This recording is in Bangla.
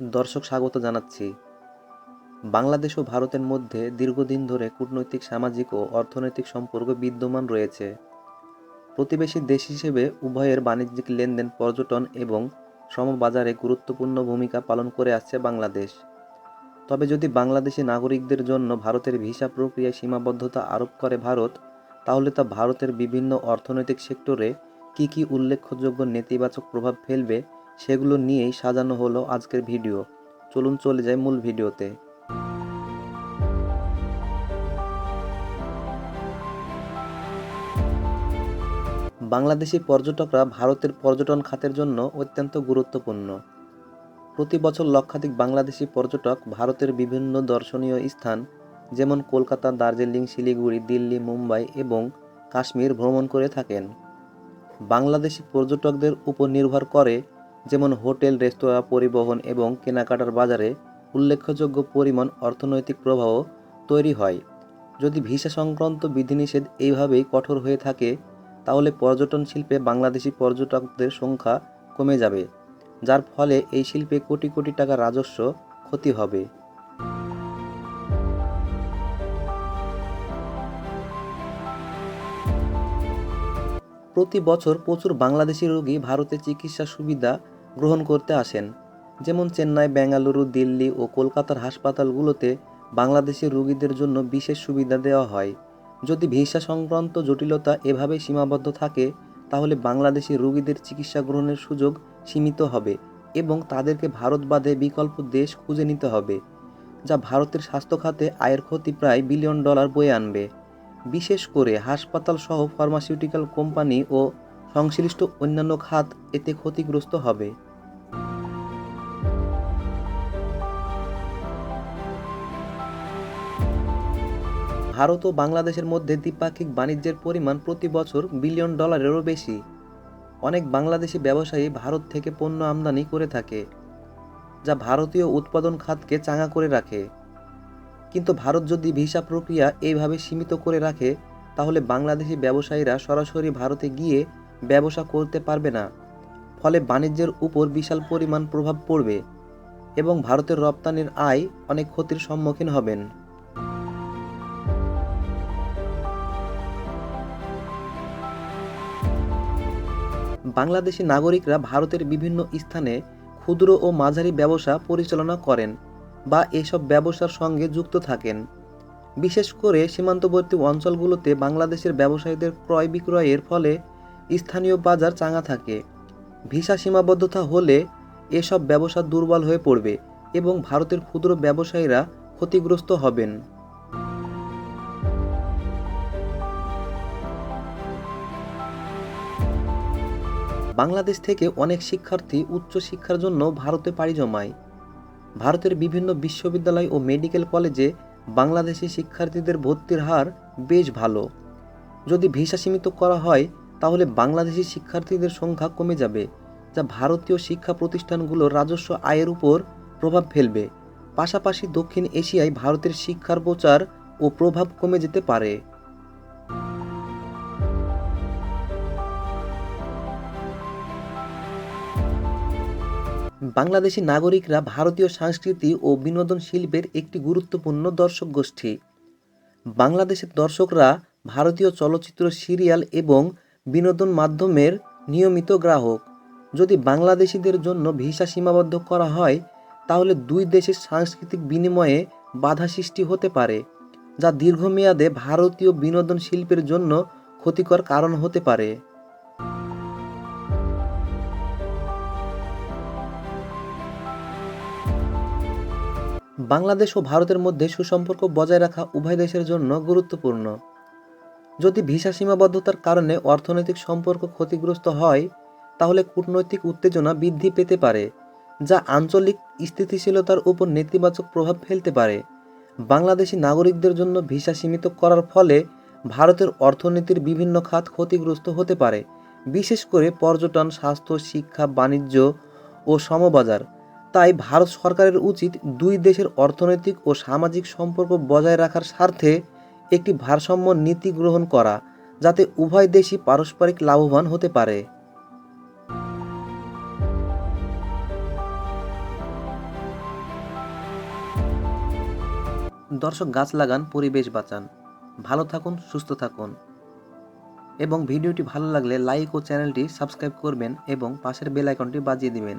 দর্শক স্বাগত জানাচ্ছি। বাংলাদেশ ও ভারতের মধ্যে দীর্ঘদিন ধরে কূটনৈতিক, সামাজিক ও অর্থনৈতিক সম্পর্ক বিদ্যমান রয়েছে। প্রতিবেশী দেশ হিসেবে উভয়ের বাণিজ্যিক লেনদেন, পর্যটন এবং শ্রমবাজারে গুরুত্বপূর্ণ ভূমিকা পালন করে আসছে বাংলাদেশ। তবে যদি বাংলাদেশি নাগরিকদের জন্য ভারতের ভিসা প্রক্রিয়ায় সীমাবদ্ধতা আরোপ করে ভারত, তাহলে তা ভারতের বিভিন্ন অর্থনৈতিক সেক্টরে কী কী উল্লেখযোগ্য নেতিবাচক প্রভাব ফেলবে সেগুলো নিয়েই সাজানো হলো আজকের ভিডিও। চলুন চলে যাই মূল ভিডিওতে। বাংলাদেশি পর্যটকরা ভারতের পর্যটন খাতের জন্য অত্যন্ত গুরুত্বপূর্ণ। প্রতি বছর লক্ষাধিক বাংলাদেশি পর্যটক ভারতের বিভিন্ন দর্শনীয় স্থান, যেমন কলকাতা, দার্জিলিং, শিলিগুড়ি, দিল্লি, মুম্বাই এবং কাশ্মীর ভ্রমণ করে থাকেন। বাংলাদেশি পর্যটকদের উপর নির্ভর করে যেমন হোটেল, রেস্তোরাঁ, পরিবহন এবং কেনাকাটার বাজারে উল্লেখযোগ্য পরিমাণ অর্থনৈতিক প্রভাব তৈরি হয়। যদি ভিসা সংক্রান্ত বিধিনিষেধ এইভাবেই কঠোর হয়ে থাকে, তাহলে পর্যটন শিল্পে বাংলাদেশি পর্যটকদের সংখ্যা কমে যাবে, যার ফলে এই শিল্পে কোটি কোটি টাকা রাজস্ব ক্ষতি হবে। প্রতি বছর প্রচুর বাংলাদেশি রোগী ভারতে চিকিৎসা সুবিধা গ্রহণ করতে আসেন। যেমন চেন্নাই, বেঙ্গালুরু, দিল্লি ও কলকাতার হাসপাতালগুলোতে বাংলাদেশি রোগীদের জন্য বিশেষ সুবিধা দেওয়া হয়। যদি ভিসা সংক্রান্ত জটিলতা এভাবে সীমাবদ্ধ থাকে, তাহলে বাংলাদেশি রোগীদের চিকিৎসা গ্রহণের সুযোগ সীমিত হবে এবং তাদেরকে ভারত বাদে বিকল্প দেশ খুঁজে নিতে হবে, যা ভারতের স্বাস্থ্য খাতে আয়ের ক্ষতি প্রায় বিলিয়ন ডলার বয়ে আনবে। বিশেষ করে হাসপাতাল সহ ফার্মাসিউটিক্যাল কোম্পানি ও সংশ্লিষ্ট অন্যান্য খাত এতে ক্ষতিগ্রস্ত হবে। ভারত ও বাংলাদেশের মধ্যে দ্বিপাক্ষিক বাণিজ্যের পরিমাণ প্রতি বছর বিলিয়ন ডলারেরও বেশি। অনেক বাংলাদেশি ব্যবসায়ী ভারত থেকে পণ্য আমদানি করে থাকে, যা ভারতীয় উৎপাদন খাতকে চাঙা করে রাখে। কিন্তু ভারত যদি ভিসা প্রক্রিয়া এইভাবে সীমিত করে রাখে, তাহলে বাংলাদেশি ব্যবসায়ীরা সরাসরি ভারতে গিয়ে ব্যবসা করতে পারবে না। ফলে বাণিজ্যের উপর বিশাল পরিমাণ প্রভাব পড়বে এবং ভারতের রপ্তানির আয় অনেক ক্ষতির সম্মুখীন হবেন। বাংলাদেশি নাগরিকরা ভারতের বিভিন্ন স্থানে ক্ষুদ্র ও মাঝারি ব্যবসা পরিচালনা করেন। বা এসব ব্যবসার সঙ্গে যুক্ত থাকেন। বিশেষ করে সীমান্তবর্তী অঞ্চলগুলোতে বাংলাদেশের ব্যবসায়ীদের ক্রয় বিক্রয়ের ফলে স্থানীয় বাজার চাঙা থাকে। ভিসা সীমাবদ্ধতা হলে এসব ব্যবসা দুর্বল হয়ে পড়বে এবং ভারতের ক্ষুদ্র ব্যবসায়ীরা ক্ষতিগ্রস্ত হবেন। বাংলাদেশ থেকে অনেক শিক্ষার্থী উচ্চ শিক্ষার জন্য ভারতে পাড়ি জমায়। ভারতের বিভিন্ন বিশ্ববিদ্যালয় ও মেডিকেল কলেজে বাংলাদেশি শিক্ষার্থীদের ভর্তির হার বেশ ভালো। যদি ভিসা সীমিত করা হয়, তাহলে বাংলাদেশি শিক্ষার্থীদের সংখ্যা কমে যাবে, যা ভারতীয় শিক্ষা প্রতিষ্ঠানগুলোর রাজস্ব আয়ের উপর প্রভাব ফেলবে। পাশাপাশি দক্ষিণ এশিয়ায় ভারতের শিক্ষার প্রচার ও প্রভাব কমে যেতে পারে। বাংলাদেশি নাগরিকরা ভারতীয় সংস্কৃতি ও বিনোদন শিল্পের একটি গুরুত্বপূর্ণ দর্শক গোষ্ঠী। বাংলাদেশের দর্শকরা ভারতীয় চলচ্চিত্র, সিরিয়াল এবং বিনোদন মাধ্যমের নিয়মিত গ্রাহক। যদি বাংলাদেশিদের জন্য ভিসা সীমাবদ্ধ করা হয়, তাহলে দুই দেশের সাংস্কৃতিক বিনিময়ে বাধা সৃষ্টি হতে পারে, যা দীর্ঘমেয়াদে ভারতীয় বিনোদন শিল্পের জন্য ক্ষতিকর কারণ হতে পারে। বাংলাদেশ ও ভারতের মধ্যে সুসম্পর্ক বজায় রাখা উভয় দেশের জন্য গুরুত্বপূর্ণ। যদি ভিসা সীমাবদ্ধতার কারণে অর্থনৈতিক সম্পর্ক ক্ষতিগ্রস্ত হয়, তাহলে কূটনৈতিক উত্তেজনা বৃদ্ধি পেতে পারে, যা আঞ্চলিক স্থিতিশীলতার উপর নেতিবাচক প্রভাব ফেলতে পারে। বাংলাদেশি নাগরিকদের জন্য ভিসা সীমিত করার ফলে ভারতের অর্থনীতির বিভিন্ন খাত ক্ষতিগ্রস্ত হতে পারে, বিশেষ করে পর্যটন, স্বাস্থ্য, শিক্ষা, বাণিজ্য ও সমবাজার। তাই ভারত সরকারের উচিত দুই দেশের অর্থনৈতিক ও সামাজিক সম্পর্ক বজায় রাখার স্বার্থে একটি ভারসাম্য নীতি গ্রহণ করা, যাতে উভয় দেশই পারস্পরিক লাভবান হতে পারে। দর্শক, গাছ লাগান, পরিবেশ বাঁচান। ভালো থাকুন, সুস্থ থাকুন। এবং ভিডিওটি ভালো লাগলে লাইক ও চ্যানেলটি সাবস্ক্রাইব করবেন এবং পাশের বেল আইকনটি বাজিয়ে দিবেন।